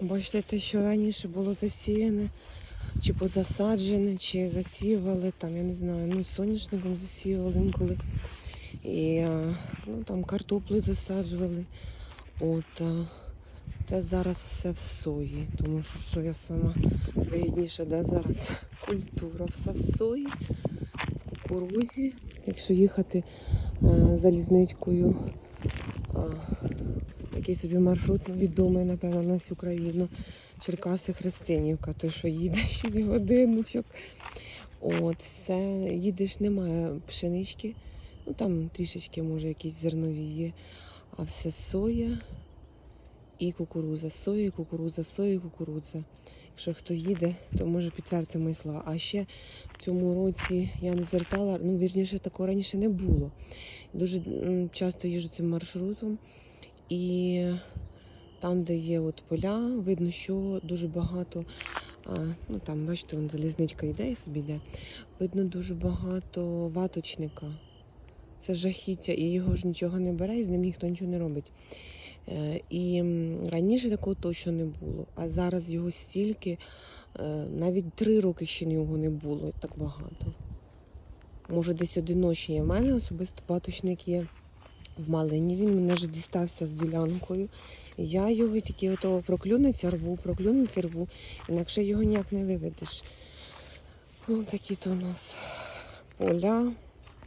Бачите, те, що раніше було засіяне, чи позасаджене, чи засіювали, там, я не знаю, ну, соняшником засіювали інколи. І ну, там картоплю засаджували. От, а, те зараз все в сої, тому що соя сама вигідніша, да, зараз культура, все в сої, в кукурузі. Якщо їхати е, залізничкою, а, такий собі маршрут відомий, напевно, на всю країну. Черкаси Христинівка, той, що їде 6 годиночок. От, все, їдеш, немає пшенички, ну там трішечки, може, якісь зернові є, а все соя і кукуруза, соя, кукуруза, соя, кукурудза. Якщо хто їде, то може підтвердити мої слова. А ще в цьому році я не звертала, ну вірніше такого раніше не було. Дуже часто їжджу цим маршрутом, і там, де є от поля, видно, що дуже багато. Ну там, бачите, вон залізничка йде і собі йде. Видно дуже багато ваточника. Це жахіття, і його ж нічого не бере, і з ним ніхто нічого не робить. Е, І раніше такого точно не було. А зараз його стільки, е, навіть три роки ще його не було так багато. Може, десь одиночні. У мене особисто баточник є в Малині. Він мене ж дістався з ділянкою. Я його тільки готова проклюнеться, рву, проклюнеться, рву. Інакше його ніяк не виведеш. Ось такі то у нас поля.